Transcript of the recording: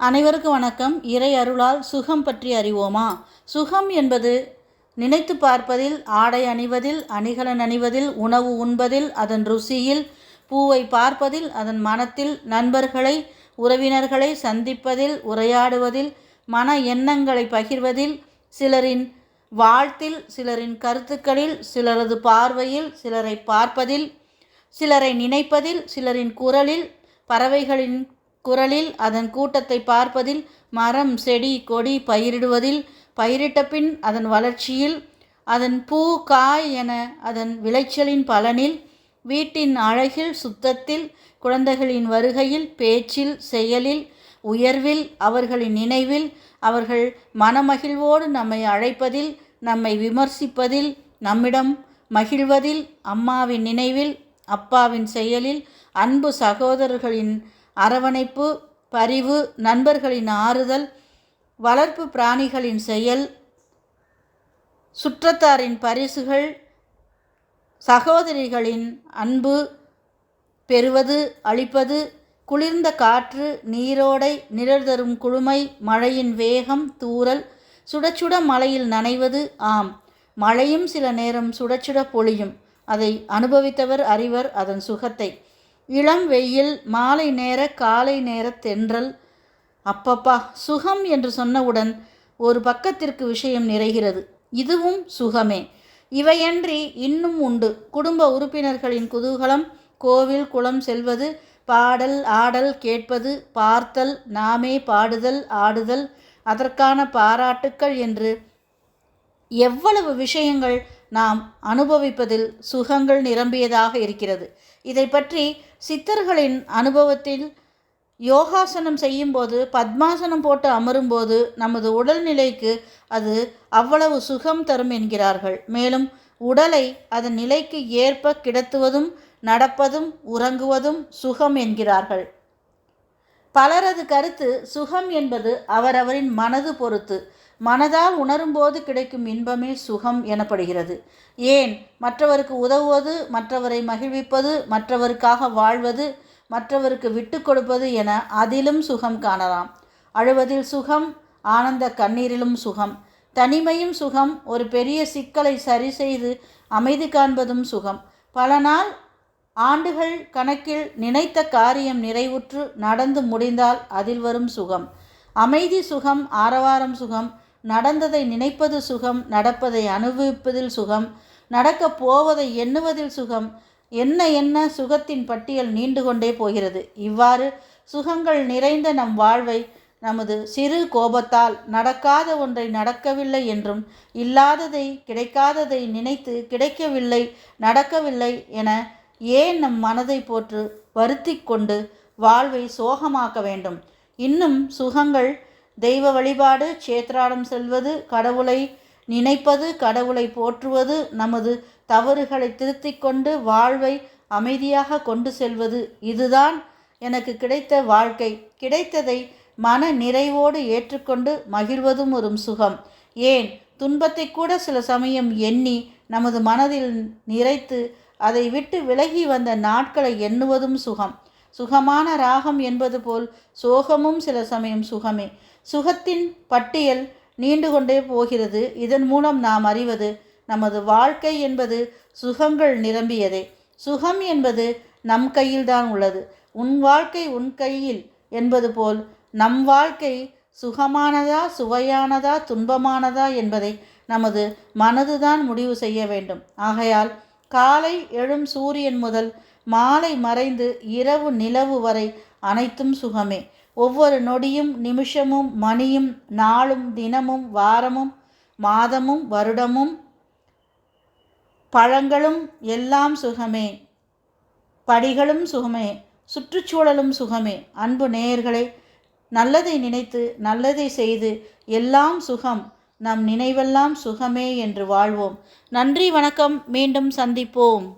அனைவருக்கும் வணக்கம். இறை அருளால் சுகம் பற்றி அறிவோமா? சுகம் என்பது நினைத்து பார்ப்பதில் ஆடை அணிவதில் அணிகலன் அணிவதில் உணவு உண்பதில் அதன் ருசியில் பூவை பார்ப்பதில் அதன் மனத்தில் நண்பர்களை உறவினர்களை சந்திப்பதில் உரையாடுவதில் மன எண்ணங்களை பகிர்வதில் சிலரின் வாழ்த்தில் சிலரின் கருத்துக்களில் சிலரது பார்வையில் சிலரை பார்ப்பதில் சிலரை நினைப்பதில் சிலரின் குரலில் பறவைகளின் குரலில் அதன் கூட்டத்தை பார்ப்பதில் மரம் செடி கொடி பயிரிடுவதில் பயிரிட்ட பின் அதன் வளர்ச்சியில் அதன் பூ காய் என அதன் விளைச்சலின் பலனில் வீட்டின் அழகில் சுத்தத்தில் குழந்தைகளின் வருகையில் பேச்சில் செயலில் உயர்வில் அவர்களின் நினைவில் அவர்கள் மனமகிழ்வோடு நம்மை அழைப்பதில் நம்மை விமர்சிப்பதில் நம்மிடம் மகிழ்வதில் அம்மாவின் நினைவில் அப்பாவின் செயலில் அன்பு சகோதரர்களின் அரவணைப்பு பரிவு நண்பர்களின் ஆறுதல் வளர்ப்பு பிராணிகளின் செயல் சுற்றத்தாரின் பரிசுகள் சகோதரிகளின் அன்பு பெறுவது அளிப்பது குளிர்ந்த காற்று நீரோடை நிழல் தரும் குளுமை மழையின் வேகம் தூறல் சுடச்சுட மழையில் நனைவது ஆம் மழையும் சில நேரம் சுடச்சுட பொழியும். அதை அனுபவித்தவர் அறிவர் அதன் சுகத்தை. இளம் வெயில் மாலை நேர காலை நேர தென்றல். அப்பப்பா சுகம் என்று சொன்னவுடன் ஒரு பக்கத்திற்கு விஷயம் நிறைகிறது. இதுவும் சுகமே. இவையன்றி இன்னும் உண்டு. குடும்ப உறுப்பினர்களின் குதூகலம் கோவில் குளம் செல்வது பாடல் ஆடல் கேட்பது பார்த்தல் நாமே பாடுதல் ஆடுதல் அதற்கான பாராட்டுக்கள் என்று எவ்வளவு விஷயங்கள் நாம் அனுபவிப்பதில் சுகங்கள் நிரம்பியதாக இருக்கிறது. இதை பற்றி சித்தர்களின் அனுபவத்தில் யோகாசனம் செய்யும்போது பத்மாசனம் போட்டு அமரும்போது நமது உடல்நிலைக்கு அது அவ்வளவு சுகம் தரும் என்கிறார்கள். மேலும் உடலை அதன் நிலைக்கு ஏற்ப கிடத்துவதும் நடப்பதும் உறங்குவதும் சுகம் என்கிறார்கள். பலரது கருத்து சுகம் என்பது அவரவரின் மனது பொறுத்து மனதால் உணரும்போது கிடைக்கும் இன்பமே சுகம் எனப்படுகிறது. ஏன்? மற்றவருக்கு உதவுவது மற்றவரை மகிழ்விப்பது மற்றவருக்காக வாழ்வது மற்றவருக்கு விட்டு கொடுப்பது என அதிலும் சுகம் காணலாம். அழுவதில் சுகம் ஆனந்த கண்ணீரிலும் சுகம். தனிமையும் சுகம் ஒரு பெரிய சிக்கலை சரி செய்து அமைதி காண்பதும் சுகம். பல நாள் ஆண்டுகள் கணக்கில் நினைத்த காரியம் நிறைவுற்று நடந்து முடிந்தால் அதில் வரும் சுகம். அமைதி சுகம் ஆரவாரம் சுகம் நடந்ததை நினைப்பது சுகம் நடப்பதை அனுபவிப்பதில் சுகம் நடக்கப் போவதை எண்ணுவதில் சுகம் என்ன என்ன சுகத்தின் பட்டியல் நீண்டு கொண்டே போகிறது. இவ்வாறு சுகங்கள் நிறைந்த நம் வாழ்வை நமது சிறு கோபத்தால் நடக்காத ஒன்றை நடக்கவில்லை என்றும் இல்லாததை கிடைக்காததை நினைத்து கிடைக்கவில்லை நடக்கவில்லை என ஏன் நம் மனதை போற்று வருத்தி கொண்டு வாழ்வை சோகமாக்க வேண்டும்? இன்னும் சுகங்கள் தெய்வ வழிபாடு சேத்ராடம் செல்வது கடவுளை நினைப்பது கடவுளை போற்றுவது நமது தவறுகளை திருத்திக் கொண்டு வாழ்வை அமைதியாக கொண்டு செல்வது. இதுதான் எனக்கு கிடைத்த வாழ்க்கை. கிடைத்ததை மன நிறைவோடு ஏற்றுக்கொண்டு மகிழ்வதும் ஒரு சுகம். ஏன்? துன்பத்தை கூட சில சமயம் எண்ணி நமது மனதில் நிறைத்து அதை விட்டு விலகி வந்த நாட்களை எண்ணுவதும் சுகம். சுகமான ராகம் என்பது போல் சோகமும் சில சமயம் சுகமே. சுகத்தின் பட்டியல் நீண்டு கொண்டே போகிறது. இதன் மூலம் நாம் அறிவது நமது வாழ்க்கை என்பது சுகங்கள் நிரம்பியதே. சுகம் என்பது நம் கையில்தான் உள்ளது. உன் வாழ்க்கை உன் கையில் என்பது போல் நம் வாழ்க்கை சுகமானதா சுவையானதா துன்பமானதா என்பதை நமது மனதுதான் முடிவு செய்ய வேண்டும். ஆகையால் காலை எழும் சூரியன் முதல் மாலை மறைந்து இரவு நிலவு வரை அனைத்தும் சுகமே. ஒவ்வொரு நொடியும் நிமிஷமும் மணியும் நாளும் தினமும் வாரமும் மாதமும் வருடமும் பழங்களும் எல்லாம் சுகமே. படிகளும் சுகமே. சுற்றுச்சூழலும் சுகமே. அன்பு நேயர்களே நல்லதை நினைத்து நல்லதை செய்து எல்லாம் சுகம். நம் நினைவெல்லாம் சுகமே என்று வாழ்வோம். நன்றி வணக்கம். மீண்டும் சந்திப்போம்.